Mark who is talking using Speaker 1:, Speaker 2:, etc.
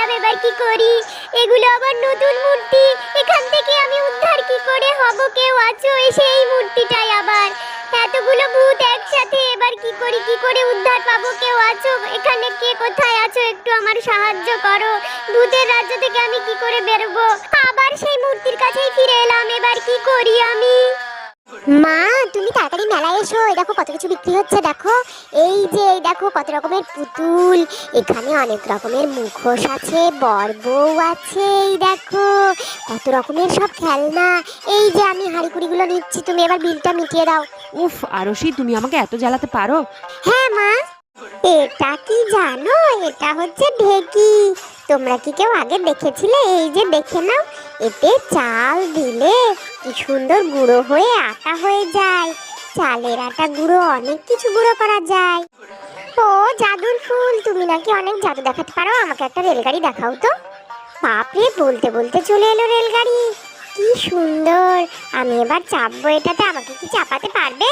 Speaker 1: কি করি? এগুলো আবার নতুন মূর্তি। এখান থেকে আমি উদ্ধার কি করে হব? কেউ আছো সেই মূর্তিটাই আবার। এতগুলো ভূত একসাথে এবার কি করি? কি করে উদ্ধার পাবো? কেউ আছো? এখানে কে কোথায় আছো? একটু আমার সাহায্য করো। ভূতের রাজ্য থেকে আমি কি করে বেরোবো? আবার সেই মূর্তির কাছেই ফিরে এলাম। এবার কি করি আমি? মা তুমি তাড়াতাড়ি মেলায় এসো। এই দেখো কত কিছু বিক্রি হচ্ছে দেখো। এই যে এই দেখো কত রকমের পুতুল। এখানে অনেক রকমের মুখোশ আছে বর বউ আছে এই দেখো। কত রকমের সব খেলনা। এই যে আমি হাঁড়িকুড়িগুলো নিচ্ছি তুমি এবার বিলটা মিটিয়ে দাও।
Speaker 2: উফ আরশি তুমি আমাকে এত জ্বালাতে পারো?
Speaker 1: হ্যাঁ মা। এটা কি জানো? এটা হচ্ছে ঢেকি। তোমরা কি কেউ আগে দেখেছিলে? এই যে দেখে নাও, এতে চাল দিলে কি সুন্দর গুঁড়ো হয়ে আটা হয়ে যায়। চালের আটা গুঁড়ো, অনেক কিছু গুঁড়ো করা যায়। ও, জাদুর ফুল, তুমি নাকি অনেক জাদু দেখাতে পারো? আমাকে একটা রেলগাড়ি দেখাও তো। বাপরে, বলতে বলতে চলে এলো রেলগাড়ি। কি সুন্দর! আমি এবার চাপবো এটাতে, আমাকে কি চাপাতে পারবে?